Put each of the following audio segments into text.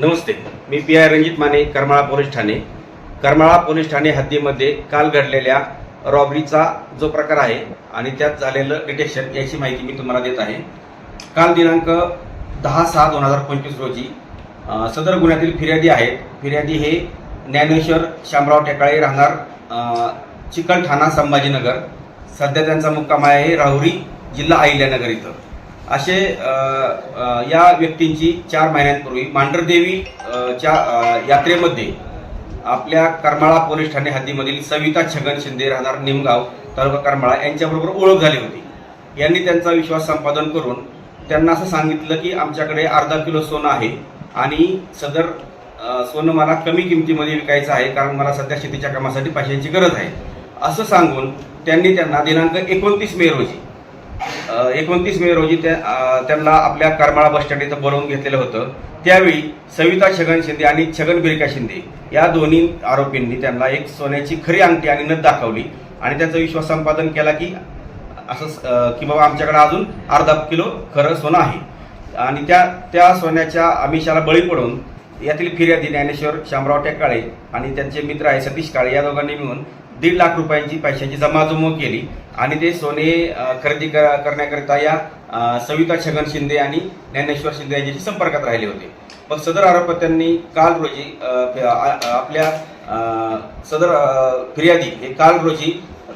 Namaste me P I Ranjit Mane Karmala police Thane. Karmala police ठाणे हद्दीमध्ये काल घडलेल्या रॉबरीचा जो प्रकार आहे आणि त्यात झालेलं डिटेक्शन याची माहिती मी तुम्हाला देत आहे. काल दिनांक दहा सहा दोन हजार पंचवीस रोजी सदर गुन्ह्यातील फिर्यादी आहेत. फिर्यादी हे ज्ञानेश्वर शामराव टेकाळे राहणार चिकलठाणा संभाजीनगर. सध्या त्यांचा मुक्काम आहे राहुरी जिल्हा अहिल्यानगर इथं. असे या व्यक्तींची चार महिन्यांपूर्वी मांढरदेवीच्या च्या यात्रेमध्ये आपल्या करमाळा पोलीस ठाणे हद्दीमधील सविता छगन शिंदे राहणार निमगाव तालुका करमाळा यांच्याबरोबर ओळख झाली होती. यांनी त्यांचा विश्वास संपादन करून त्यांना असं सांगितलं की आमच्याकडे अर्धा किलो सोनं आहे आणि सदर सोनं मला कमी किमतीमध्ये विकायचं आहे कारण मला सध्या शेतीच्या कामासाठी पैशांची गरज आहे. असं सांगून त्यांनी त्यांना दिनांक एकोणतीस मे रोजी एकोणतीस मे रोजी त्या त्यांना आपल्या करमाळा बस स्टँड इथं बोलवून घेतलेलं होतं. त्यावेळी सविता छगन शिंदे आणि छगन बिरका शिंदे या दोन्ही आरोपींनी त्यांना एक सोन्याची खरी अंगठी आणि नथ दाखवली आणि त्याचं विश्वास संपादन केला की असं की बाबा आमच्याकडे अजून अर्धा किलो खरं सोनं आहे. आणि त्या त्या सोन्याच्या आमिषाला बळी पडून यातील फिर्यादी ज्ञानेश्वर शामराव टेकाळे आणि त्यांचे मित्र आहे सतीश काळे या दोघांनी मिळून दीड लाख रुपयांची पैशाची जमाजमो केली. आणि ते सोने खरेदी करण्याकरिता या सविता छगन शिंदे आणि ज्ञानेश्वर शिंदे यांच्याशी संपर्कात राहिले होते. मग सदर आरोपत्यांनी काल रोजी आपल्या सदर फिर्यादी हे काल रोजी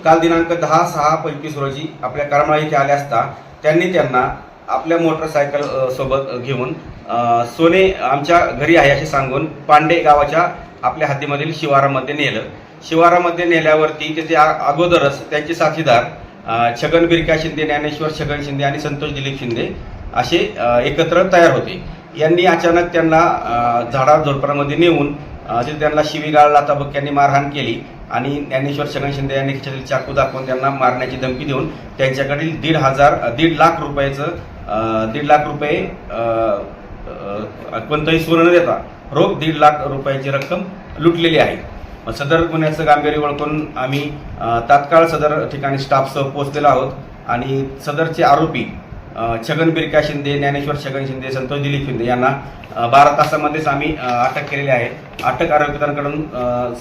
काल दिनांक दहा सहा पंचवीस रोजी आपल्या करमाळा इथे आले असता त्यांनी त्यांना आपल्या मोटरसायकल सोबत घेऊन सोने आमच्या घरी आहे असे सांगून पांडे गावाच्या आपल्या हद्दीमधील शिवारामध्ये नेलं. शिवारामध्ये नेल्यावरती त्याचे अगोदरच त्यांचे साथीदार छगन बिरका शिंदे ज्ञानेश्वर छगन शिंदे आणि संतोष दिलीप शिंदे असे एकत्र तयार होते. यांनी अचानक त्यांना झाडा झोडपडामध्ये नेऊन तिथे त्यांना शिवीगाळ लाताबक्क्यांनी मारहाण केली आणि ज्ञानेश्वर छगन शिंदे यांनी खिशातील चाकू दाखवून त्यांना मारण्याची धमकी देऊन त्यांच्याकडील दीड हजार दीड लाख रुपयाचं दीड लाख रुपये कोणतंही सुवर्ण देता रोख दीड लाख रुपयाची रक्कम लुटलेली आहे. सदर गुन्ह्याचं गांभीर्य ओळखून आम्ही तात्काळ सदर ठिकाणी स्टाफसह पोहोचलेलो आहोत. आणि सदरचे आरोपी छगन बिरका शिंदे ज्ञानेश्वर छगन शिंदे संतोष दिलीप शिंदे यांना बारा तासामध्येच आम्ही अटक केलेली आहे. अटक आरोपितांकडून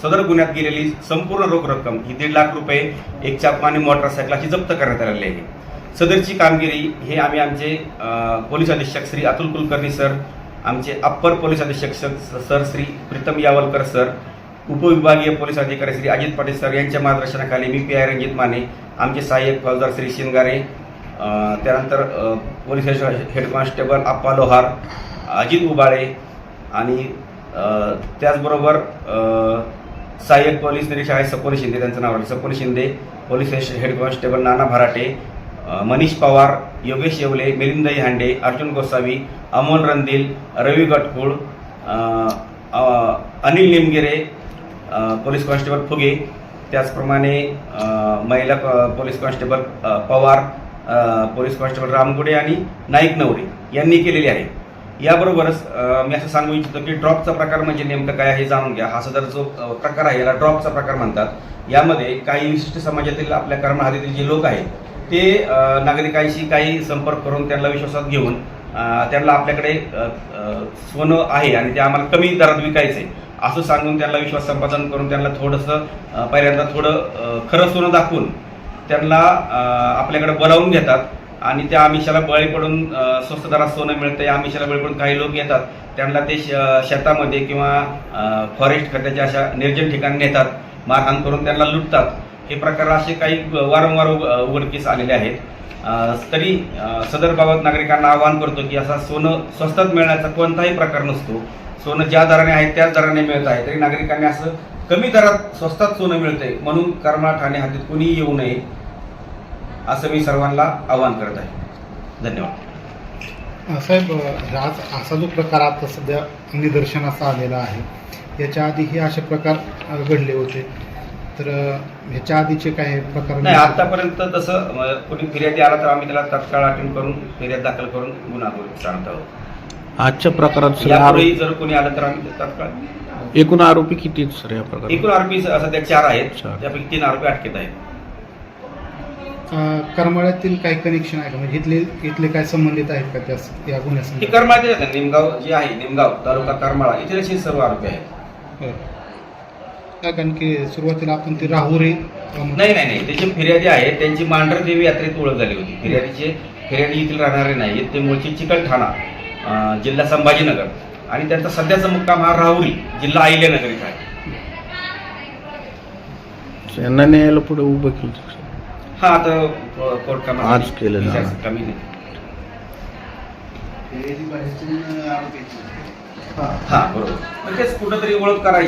सदर गुन्ह्यात गेलेली संपूर्ण रोख रक्कम ही दीड लाख रुपये एक चाकू आणि मोटरसायकलाची जप्त करण्यात आलेली आहे. सदरची कामगिरी हे आम्ही आमचे पोलीस अधीक्षक श्री अतुल कुलकर्णी सर आमचे अप्पर पोलीस अधीक्षक सर श्री प्रीतम यावलकर सर उपविभागीय पोलीस अधिकारी श्री अजित पाटील सर यांच्या मार्गदर्शनाखाली मी पी आय रणजित माने आमचे सहाय्यक फौजदार श्री शिंगारे त्यानंतर police head- constable Appa Lohar Ajit Ubale आणि त्याचबरोबर सहाय्यक पोलीस निरीक्षक आहे सपोनी शिंदे त्यांचं नाव आहे सपोल Shinde police head- constable Nana Bharate Manish Pawar Yogesh Yewale Milind Hande Arjun Gosavi Amol Randil Ravi Gatkul Anil Nimgire police constable Fuge त्याचप्रमाणे महिला police constable Pawar police constable Ramgude आणि नाईक नवरे यांनी केलेली आहे. याबरोबरच मी असं सांगू इच्छितो की ड्रॉपचा प्रकार म्हणजे नेमकं काय आहे हे जाणून घ्या. हा सदर जो प्रकार आहे याला ड्रॉपचा प्रकार म्हणतात. यामध्ये काही विशिष्ट समाजातील आपल्या कर्म जे लोक आहेत ते नागरिकांशी काही संपर्क करून त्यांना विश्वासात घेऊन त्यांना आपल्याकडे सोनं आहे आणि ते आम्हाला कमी दरात विकायचे असं सांगून त्यांना विश्वास संपादन करून त्यांना थोडंसं पहिल्यांदा थोडं खरं सोनं दाखवून त्यांना आपल्याकडे बोलावून घेतात आणि त्या आमिषाला बळी पडून स्वस्त दरात सोनं मिळतं या आमिषाला बळी पडून काही लोक येतात त्यांना ते श- शेतामध्ये किंवा फॉरेस्ट खात्याच्या अशा निर्जन ठिकाणी नेतात मारहाण करून त्यांना लुटतात. हे प्रकार असे काही वारंवार उघडकीस आलेले आहेत. तरी सदर बाबत नागरिकांना आवाहन करतो की असा सोनं स्वस्तात मिळण्याचा कोणताही प्रकार नसतो. सोनं ज्या दराने आहे त्याच दराने मिळत आहे. तरी नागरिकांनी असं कमी दरात स्वस्तात सोनं मिळतंय म्हणून करमाळा ठाणे हद्दीत कोणीही येऊ नये असं मी सर्वांना आवाहन करत आहे. धन्यवाद. साहेब आज असा जो प्रकार आता सध्या निदर्शनास आलेला आहे याच्या आधीही असे प्रकार घडले होते. तर ह्याच्या आधीचे काय प्रकार नाही आतापर्यंत तसं कोणी फिर्यादी आला तर आम्ही त्याला तत्काळ अटेंड करून फिर्याद दाखल करून गुन्हा करू सांगत आहोत. आजच्या प्रकारात सर यापुढेही आरोप जर कोणी आलं तर आम्ही तत्काळ एकूण आरोपी किती आहेत सर या प्रकारात? एकूण आरोपी सध्या चार आहेत. चार. त्यापैकी तीन आरोपी अटकेत आहेत. अं, करमाळ्यातील काही कनेक्शन आहे? का म्हणजे इथले इथले काय संबंधित आहेत का त्या या हे करमाळ्याचे आहेत निमगाव जे आहे निमगाव तालुका करमाळा इथे असे सर्व आरोपी आहेत. बरं. काय कारण की सुरुवातीला आपण ते राहुरी अं, नाही नाही नाही. त्याचे फिर्यादी आहेत. त्यांची मांढरदेवी यात्रेत ओळख झाली होती. फिर्यादीचे फिर्यादी येथील राहणारे नाही ते मूळचे चिकलठाणा. जिल्हा संभाजीनगर. आणि त्यांचा सध्याचा मुक्काम हा राहुरी जिल्हा अहिल्यानगर इथं आहे यांना न्यायाला पुढे उभं केलं हा आता कोर्ट कामात आज केलं ना. कमी नाही. हा बरोबर. मग तेच कुठंतरी ओळख करायची.